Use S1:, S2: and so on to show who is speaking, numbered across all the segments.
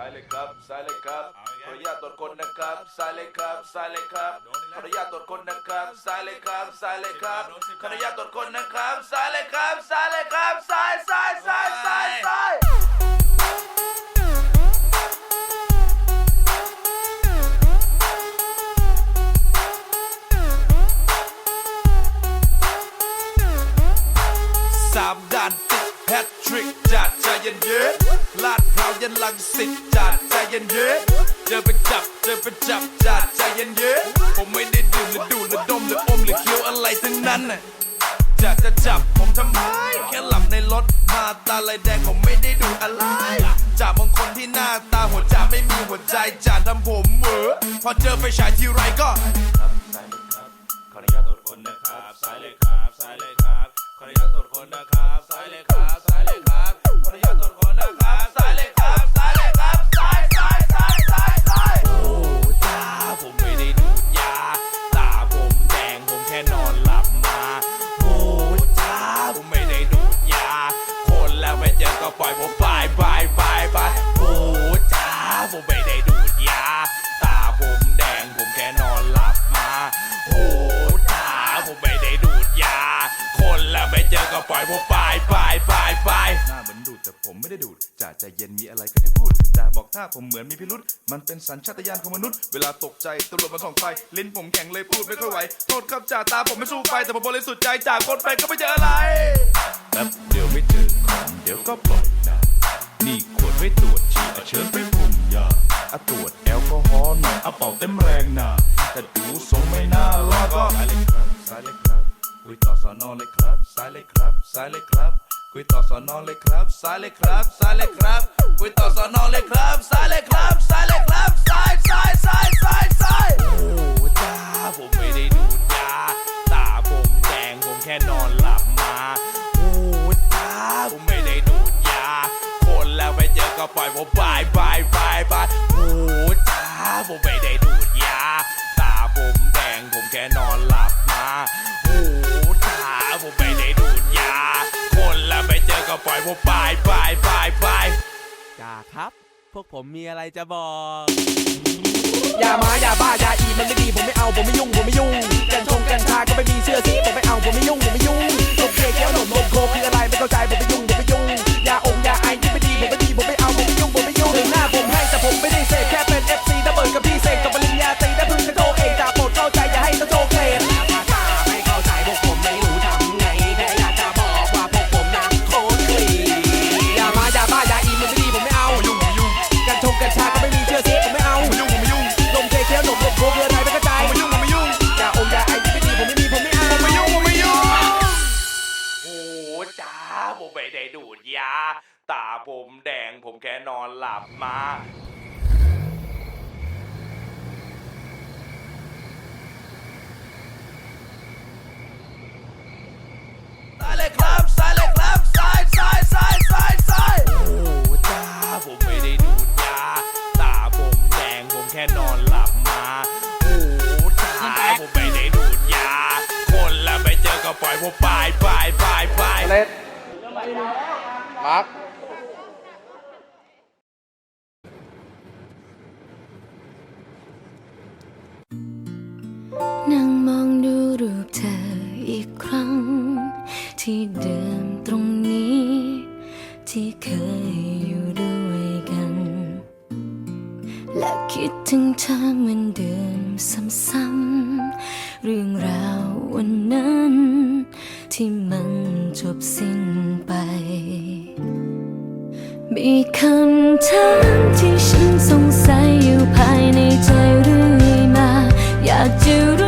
S1: ซ้ายเลยครับซ้ายเลยครับขออนุญาตตรวจคนนะครับซ้า ย็นเย็นลาดพร้าวยันลังสิตจัดใจเย็นเย็นเจอเป็นจับเจอเป็นจับจัดใจเย็นเย็นผมไม่ได้ดื่มหรือดูดหรือดมหรืออมหรือเคี้ยวอะไรทั้งนั้นน่ะจะจะจับผมทำไมแค่หลับในรถมาตาลายแดงผมไม่ได้ดูอะไรจากบางคนที่หน้าตาหัวใจไม่มีหัวใจจานทำผมเหวอพอเจอไฟฉายทีไรก็ขออนุญาตตรวจคนนะครับซ้ายเลยครับซ้ายเลย ขออนุญาตตรวจคนนะครับซ้ายเลยครับซ้ายเลยครับขออนุญาตตรวจคนนะครับซ้ายเลยครับซ้ายเลยครับซ้ายซ้ายซ้ายซ้ายซ้ายโอ้จ้าผมไม่ได้ดูดยาตาผมแดงผมแค่นอนหลับมาโอ้จ้าผมไม่ได้ดูดยา คนแล้วไม่เจอก็ปล่อยผมไปไปไปไปโอ้จ้าผมไม่ ไม่เจอก็ปล่อยผมไปไปไปไป
S2: หน้าเหมือนดูดแต่ผมไม่ได้ดูดจ่าใจเย็นมีอะไรก็แค่พูดจ่าบอกถ้าผมเหมือนมีพิรุษมันเป็นสัญชาตญาณของมนุษย์ เวลาตกใจตำรวจมาส่องไฟลิ้นผมแข็งเลยพูดไม่ค่อยไหวโทษครับจ่าตาผมไม่สู้ไฟแต่ผมบริสุทธิ์ใจจ่ากคนไปก็ไม่เจออะไรแป๊บเดี๋ยวไม่เจอของเดี๋ยวก็ปล่อยนะนี่ขวดไว้ตรวจฉี่เอาเชิญไปพุ่มยาอะตรวจแอลกอฮอล์หน่อยเอาเป่าเต็มแรงนะแต่ดูทรงไม่น่ารอดก็ซ้ายเลยครับซ้ายเลย คุยต่อสอนอเลยครับซ้ายเลยครับซ้ายเลยครับคุยต่อสอนอเลยครับซ้ายเลยครับซ้ายเลยครับคุยต่อสอนอเลยครับซ้ายเลยครับซ้ายเลยครับซ้ายซ้ายซ้ายซ้ายซ้าย
S1: โอ้จ้าผมไม่ได้ดูดยาตาผมแดงผมแค่นอนหลับมาโอ้จ้าผมไม่ได้ดูดยา คนแล้วไม่เจอก็ปล่อยผมไปไปไปไปโอ้จ้าผมไม่ได้ดูดยา ตาผมแดงผมแค่นอน ก็ปล่อยพวกไปไปไปไป
S3: จ่าครับ พวกผมมีอะไรจะบอก
S4: อย่ามาอย่าบ้าอย่าอีมันไม่ดีผมไม่เอาผมไม่ยุ่งผมไม่ยุ่งกันชงกันชาก็ไม่มีเชื่อสิผมไม่เอาผมไม่ยุ่งผมไม่ยุ่งโอเกลียวหนมนมโคคืออะไรไม่เข้าใจผมไม่ยุ่งผมไม่ยุ่งยาองยาไอที่ไม่ดีผมไม่ดีผมา ตาผมแด
S2: ง
S4: ผม
S1: แค่นอนหลับมา ซ้ายเลยครับซ้ายเลยครับซ้ายซ้ายซ้ายซ้ายซ้ายโอ้จ้าผมไม่ได้ดูดยาตาผมแดงผมแค่นอนหลับมาโอ้จ้าผมไม่ได้ดูดยา คนแล้วไม่เจอก็ปล่อยผมไปไปไปไป
S4: มาร์ค
S5: นั่งมองดูรูปเธออีกครั้ง ที่เดิมตรงนี้ ที่เคยอยู่ด้วยกัน และคิดถึงเธอเหมือนเดิมซ้ำๆเรื่องราววันนั้น ที่มันจบสิ้นไป มีคำถามที่ฉันสงสัยอยู่ภายในใจเรื่อยมา อยากจะรู้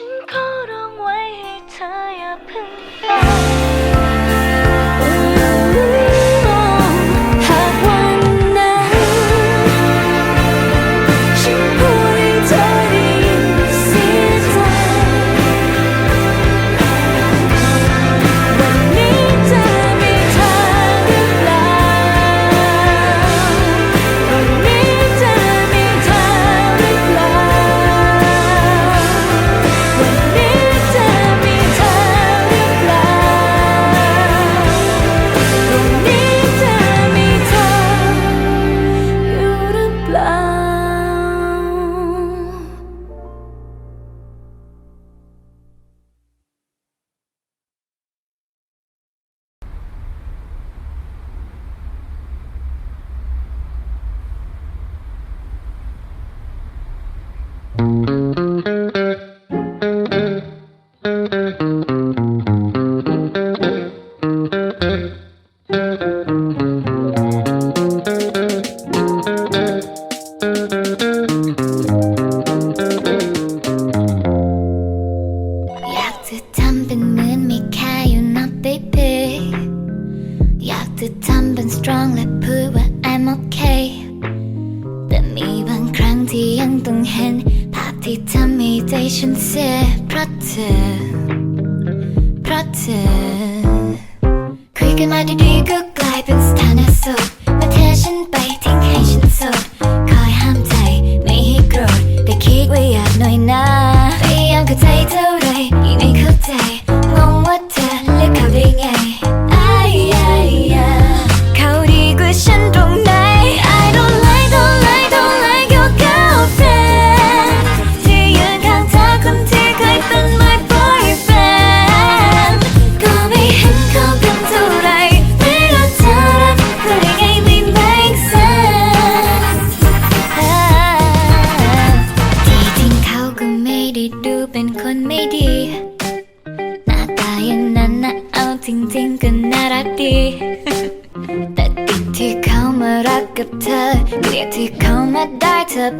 S5: ฉัน
S6: ขอร้องไว้ให้เธออย่าพึ่งไป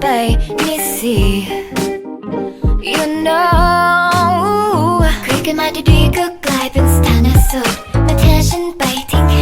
S6: play me see You know 그게 말이 and 그가입은 스타나 속 attention biting.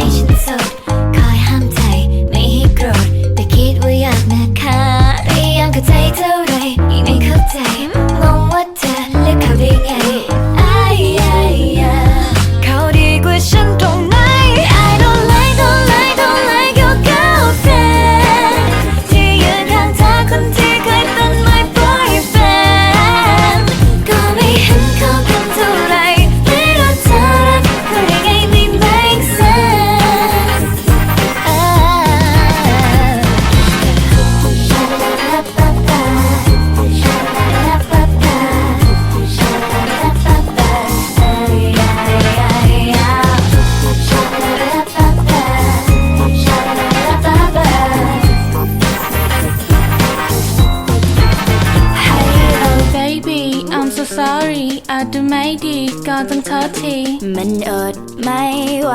S6: อนต้งทษที มันอดไม่ไหว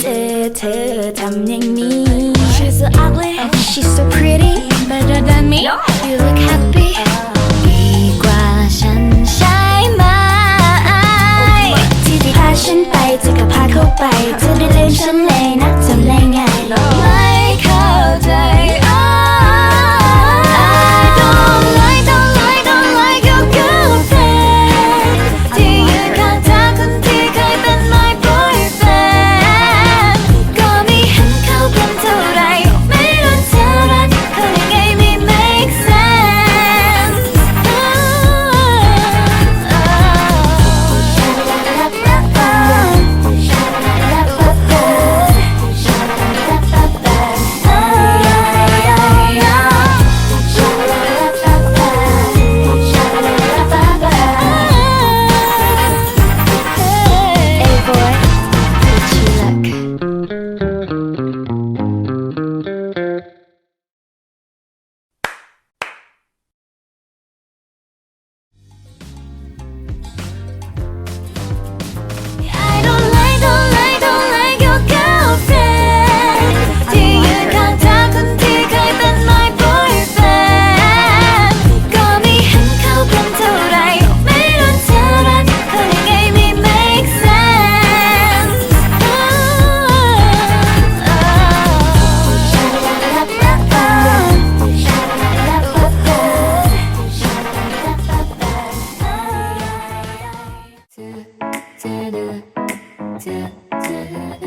S6: เจอเธอ
S7: ทำอย่างนี้ She's so ugly She's so pretty Better than me You look happy ดีกว่าฉันใช่ไหมที่พาฉันไปจะก็พาเขาไปจะได้เล่นฉันเลย
S8: da
S7: da da da